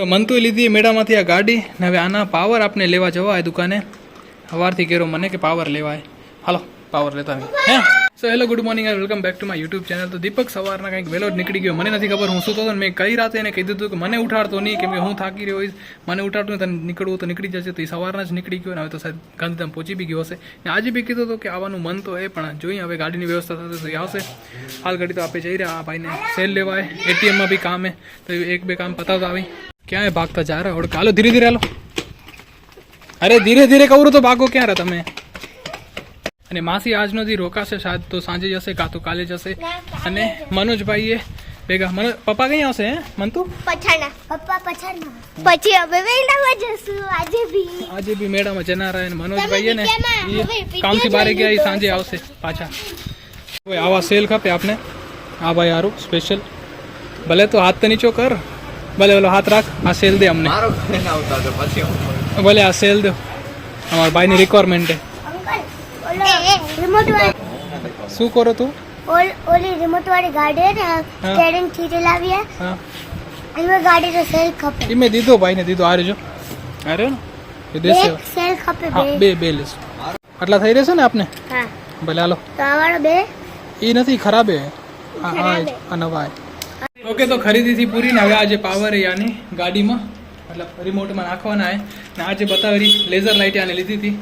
તો મંતુએ લીધી મેળામાંથી આ ગાડી ને હવે આના પાવર આપણે લેવા જવા આ દુકાને. સવારથી કહેરો મને કે પાવર લેવાય. હાલો પાવર લેતા હે? So hello good morning and welcome back to my YouTube channel તો દીપક સવારના કંઈક વહેલો જ નીકળી ગયો. મને નથી ખબર, હું સૂતો હતો મેં કઈ રાતે એને કહી દીધું કે મને ઉઠાડતો નહીં, કેમ કે હું થાકી રહ્યો હોઈશ. મને ઉઠાડતું તને નીકળવું તો નીકળી જશે. તો એ સવારના જ નીકળી ગયો ને હવે તો સાહેબ ગાંધીધામ પહોંચી બી ગયો હશે. ને આજે બી કીધું હતું કે આવવાનું મન તો એ, પણ જોઈએ હવે ગાડીની વ્યવસ્થા થશે તો એ આવશે. હાલ ઘડી તો આપણે જઈ રહ્યા આ ભાઈને સેલ લેવાય. એટીએમમાં બી કામ. હે તો એક બે કામ પતાવતા આવી. ક્યાં ભાગતા જા રહ્યા હોડ હાલો ધીરે ધીરે હાલો. અરે ધીરે ધીરે કહું તો ભાગો ક્યાં રહ્યા તમે? અને માસી આજનો દી રોકાશે શાયદ તો સાંજે જશે કાં તો કાલે જશે. અને મનોજભાઈએ ભેગા. મનો પપ્પા કઈ આવશે હે? મનતુ? પછાણા. પપ્પા પછાણા. પછી હવે મેળામાં જશું આજે બી. આજે બી મેળામાં જનારા અને મનોજભાઈએ ને કામથી બારે ગયા ઈ સાંજે આવશે પાછા. આવા સેલ ખપે આપને. આ ભાઈ હારું સ્પેશિયલ ભલે તો હાથ તો નીચો કર. ભલે ઓલો હાથ રાખ. આ સેલ દે અમને. ભલે આ સેલ દો. અમારા ભાઈની રિક્વાયરમેન્ટ શું કરો તું? ઓલ- ઓલી રિમોટ વાળી ગાડી હે ને સ્ટેરિંગથી લાવી હા. એમાં ગાડી તો સેલ ખપે. એ મેં દીધો ભાઈને દીધો. આ જો. આ ને? એ દેશે. બે સેલ ખપે બે. બે બે લેશું. આટલા થઈ રહેશે ને આપને? હા. ભલે હાલો. તો આ વાળો બે? એ નથી ખરાબ હે. હા હા. આ નવા ઓકે તો ખરીદીથી પૂરી ને હવે આજે પાવર યાની ગાડીમાં મતલબ રિમોટમાં નાખવાના ને આજે બતાવેલી લેઝર લાઇટ આને લીધી હતી.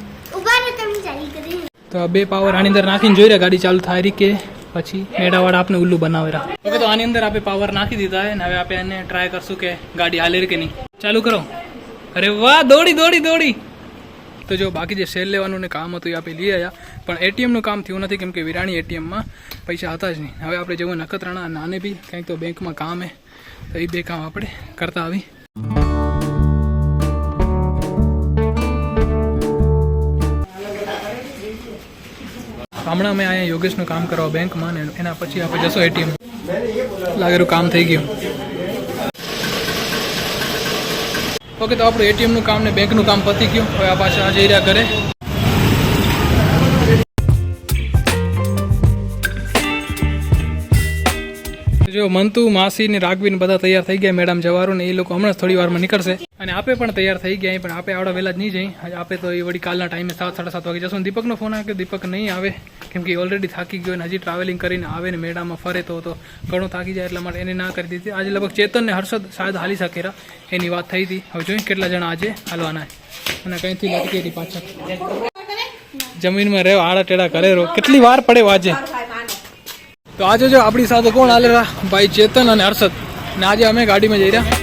તો આ બે પાવર આની અંદર નાખીને જોઈ રહ્યા ગાડી ચાલુ થાય રહી કે પછી મેડાવાળા આપને ઉલ્લુ બનાવે રહ્યા ઓકે તો આની અંદર આપણે પાવર નાખી દીધા હે ને હવે આપણે એને ટ્રાય કરશું કે ગાડી હાલે કે નહીં. ચાલુ કરો. અરે વાહ દોડી દોડી દોડી. તો જો બાકી જે સેલ લેવાનું ને કામ હતું એ આપણે લઈ આવ્યા પણ એટીએમનું કામ થયું નથી, કેમ કે વિરાણી એટીએમમાં પૈસા હતા જ નહીં. હવે આપણે જેવું નખત્રાણા નાને બી કંઈક તો બેંકમાં કામ હે, તો એ બે કામ આપણે કરતા આવી. હમણાં મેં અહીંયા યોગેશનું કામ કરવા બેંકમાં ને એના પછી આપણે જશો એટીએમ. લાગેલું કામ થઈ ગયું. ઓકે, તો આપણું એટીએમનું કામ ને બેંકનું કામ પતી ગયું. હવે આ પાછા રહ્યા ઘરે. જો મંતુ, માસી ને રાઘવી ને બધા તૈયાર થઈ ગયા મેડમ જવાનું ને એ લોકો હમણાં થોડી વારમાં નીકળશે. અને આપે પણ તૈયાર થઈ ગયા પણ આપે આવડા વહેલા જ નહીં જઈ. આપે તો એ વળી કાલના ટાઈમે સાત, સાડા સાત વાગે જશું. દીપકનો ફોન આવ્યો કે દીપક નહીં આવે, કેમ કે ઓલરેડી થાકી ગયો અને હજી ટ્રાવેલિંગ કરીને આવે ને મેળામાં ફરે તો તો ઘણો થાકી જાય એટલા માટે એને ના કરી દીધી. આજે લગભગ ચેતન ને હર્ષદ શાયદ હાલી શકેરા એની વાત થઈ હતી. હવે જોઈએ કેટલા જણા આજે હાલવાના અને કંઈથી લટકી હતી પાછળ. જમીનમાં રહ્યો આડા ટેડા કરે રહો. કેટલી વાર પડે આજે? તો આજે જો આપણી સાથે કોણ હાલે રહ્યા ભાઈ ચેતન અને હર્ષદ. ને આજે અમે ગાડીમાં જઈ રહ્યા.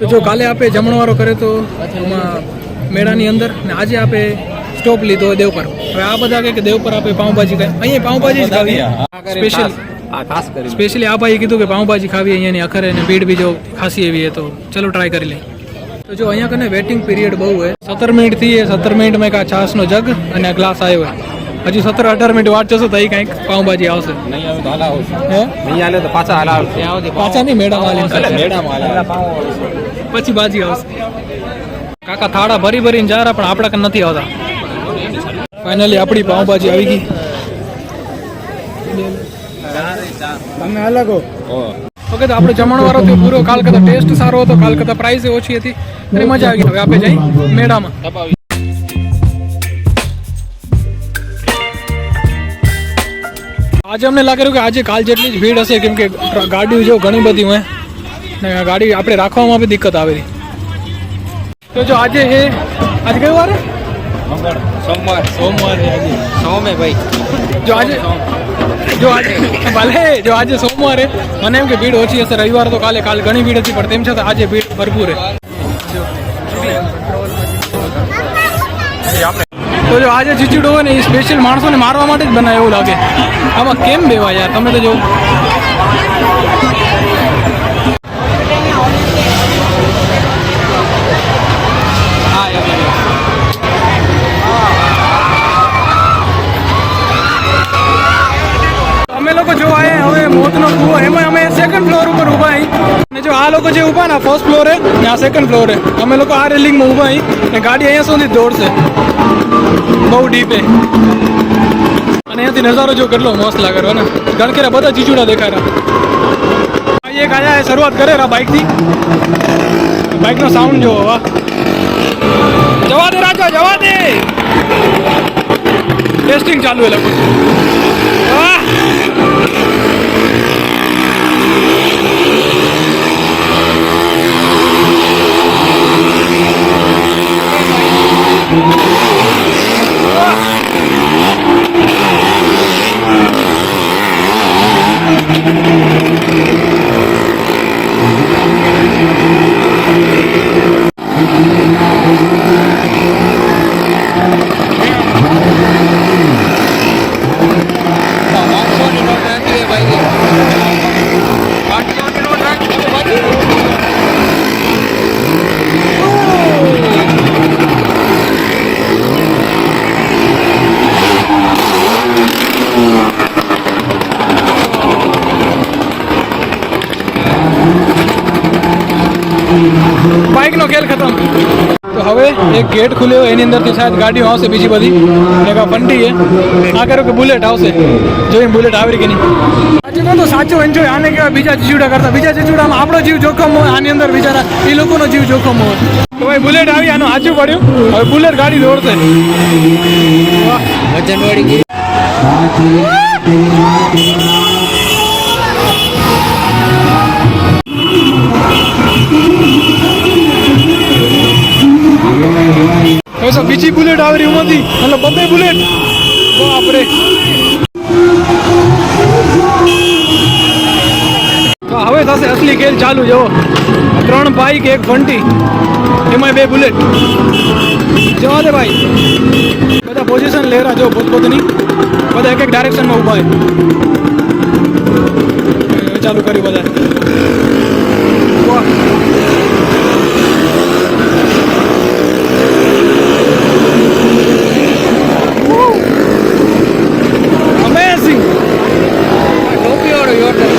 તો જો કાલે આપે જમણવારો કરે તો એમાં મેળાની અંદર ને આજે આપે સ્ટોપ લીધો દેવ પર હવે આ બધા કે દેવ પર આપે પાઉંભાજી ખાય. અહીંયા પાઉંભાજી જ ખાવી. સ્પેશિયલ સ્પેશિયલી આ ભાઈએ કીધું કે પાઉંભાજી ખાવી અહીંયાની અખરે અને ભીડ બી જો ખાસી એવી હે તો ચલો ટ્રાય કરી લઈએ. તો જો અહીંયા કને વેટિંગ પીરિયડ બહુ હોય. સત્તર મિનિટથી સત્તર મિનિટમાં એક આ છાસનો જગ અને આ ગ્લાસ આવ્યો હોય. હજી સત્તર અઢાર મિનિટ વાટ જશો તો અહીં કંઈક પાઉંભાજી આવશે. નહીં આવે તો હલાવો હે? નહીં હાલે તો પાછા નહીં મેડમ એટલે આલી પછી બાજી આવશે. કાકા થાળા ભરી ભરીને જા રહ્યા પણ આપણા કન નથી આવતા. ફાઇનલી આપણી પાઉંભાજી આવી ગઈ. તમે અલગ હો. ઓકે તો આપણે જમણવારો થયો પૂરો. કાલકતા ટેસ્ટ સારો હતો. કાલકતા પ્રાઇસ ઓછી હતી. એટલે મજા આવી હવે આપણે જઈ મેળામાં. આજે અમને લાગે કે આજે કાલ જેટલી જ ભીડ હશે કેમ કે ગાડીઓ જો ઘણી બધી હોય. ને ગાડી આપણે રાખવામાં બી દિક્કત આવે. તો જો આજે એ આજે કયું વાર? સોમવાર. સોમવાર છે સોમે ભાઈ. જો આજે જો આજે ભલે જો આજે સોમવારે. મને એમ કે ભીડ ઓછી હશે રવિવાર તો કાલે કાલ ઘણી ભીડ હતી પણ તેમ છતાં આજે ભીડ ભરપૂર હે. તો જો આજે ચીચીડો હોય ને એ સ્પેશિયલ માણસોને મારવા માટે જ બનાવે એવું લાગે. આમાં કેમ બેવા યાર? તમે તો જો. જો ઊભા ફર્સ્ટ ફ્લોરે ને આ સેકન્ડ ફ્લોરે અમે લોકો આ રેલિંગમાં ઊભા અહીં, ને ગાડી અહીંયા સુધી દોડશે. બહુ ડીપે અને અહીંયાથી નજારો જો કેટલો મસ્ત લાગે રહ્યો ને. ગણકેરા બધા ચીચુડા દેખાય રહ્યા. એક આયા શરૂઆત કરે રા બાઇકથી બાઇકનો સાઉન્ડ જો વાહ. જવા દે રાજા, જવા દે. ટેસ્ટિંગ ચાલુ એ લોકો વાહ પાંચસોની નોટ રાખી દે ભાઈ પાંચસોની નોટ રાખી દે ભાઈ બાઇકનો ખેલ ખતમ તો હવે એક ગેટ ખુલ્યો એની અંદરથી શાયદ ગાડીઓ આવશે બીજી બધી. આ ફંટી છે. આ કર્યું કે બુલેટ આવશે. જોઈએ બુલેટ આવી કે નહીં? આજે તો સાચો એન્જોય આને કહેવાય બીજા ચીચુડા કરતા. બીજા ચીચુડામાં આપણો જીવ જોખમ હોય આની અંદર બિચારા એ લોકોનો જીવ જોખમ હોય. તો ભાઈ બુલેટ આવી આનું સાચું પડ્યું? હવે બુલેટ ગાડી દોડશે. વજનવાળી ગઈ બીજી બુલેટ આવી રહી ઉમાંથી એટલે બંને બુલેટ. બાપરે. હવે થશે અસલી ખેલ ચાલુ જવો ત્રણ બાઈક એક ફંટી એમાં બે બુલેટ. જવા દે ભાઈ. બધા પોઝિશન લેરા જો પોતપોતની. બધા એક એક ડાયરેક્શનમાં ઊભા છે. ચાલુ કર્યું બધા વાહ અમેઝિંગ ટોપી વાળો યોટર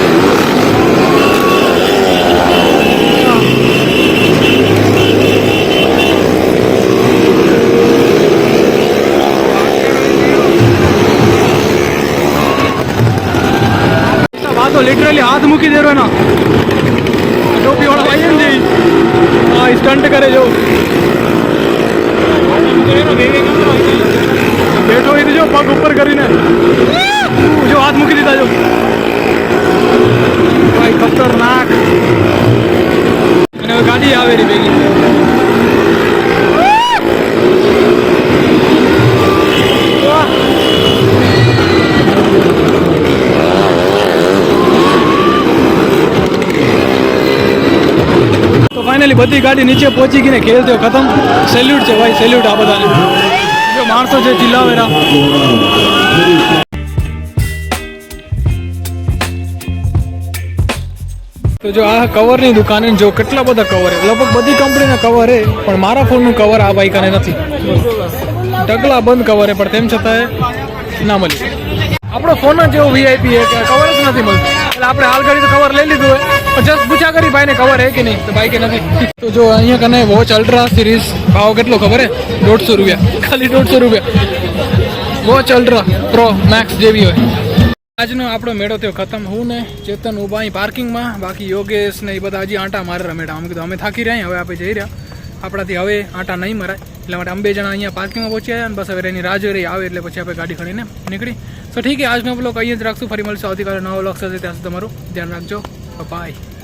વાતો લિટરલી હાથ મૂકી દેરો એના ટોપી વાળા ભાઈ એમ જઈ હા સ્ટન્ટ કરે જો બેઠો હોય તો જો પગ ઉપર કરીને જો હાથ મૂકી દીધા જો ભાઈ ખતરનાક અને હવે ગાડી આવે રી ભેગી વાહ તો ફાઇનલી બધી ગાડી નીચે પહોંચી ગઈને ખેલ થયો. ખતમ. સેલ્યુટ છે ભાઈ સેલ્યુટ આ બધાને. જો માણસો છે ચિલ્લાવેરા. તો જો આ કવરની દુકાને જો કેટલા બધા કવર છે. લગભગ બધી કંપનીના કવર છે, પણ મારા ફોનનું કવર આ બાઈકાને નથી. ઢગલા બંધ કવર છે, પણ તેમ છતાંય ના મળી આપણો ફોન જ એવો વીઆઈપી છે કે કવર જ નથી મળતું. એટલે આપણે હાલ ઘડી તો કવર લઈ લીધું હોય. પણ જસ્ટ પૂછા કરી ભાઈને કવર હે કે નહીં તો બાઈકે નથી તો જો અહીંયા કને વોચ અલ્ટ્રા સિરીઝ ભાવ કેટલો ખબર હે દોઢસો રૂપિયા ખાલી દોઢસો રૂપિયા વોચ અલ્ટ્રા પ્રો મેક્સ જેવી હોય આજનો આપણો મેળો થયો ખતમ હું ને ચેતન ઊભા અહીં પાર્કિંગમાં બાકી યોગેશ ને એ બધા હજી આંટા મારે રમેટા અમે કીધું અમે થાકી રહ્યા હવે આપણે જઈ રહ્યા. આપણાથી હવે આંટા નહીં મરાય, એટલા માટે અંબે જણા અહીંયા પાર્કિંગમાં પહોંચી આવ્યા અને બસ હવે એની રાહ જોઈ રહી, આવે એટલે પછી આપણે ગાડી ખડીને નીકળી. તો ઠીક છે, આજનો બ્લોગ અહીંયા જ રાખશું, ફરી મળશું આવતીકાલે નવો બ્લોગ સાથે, ત્યાં સુધી તમારું ધ્યાન રાખજો. Bye-bye.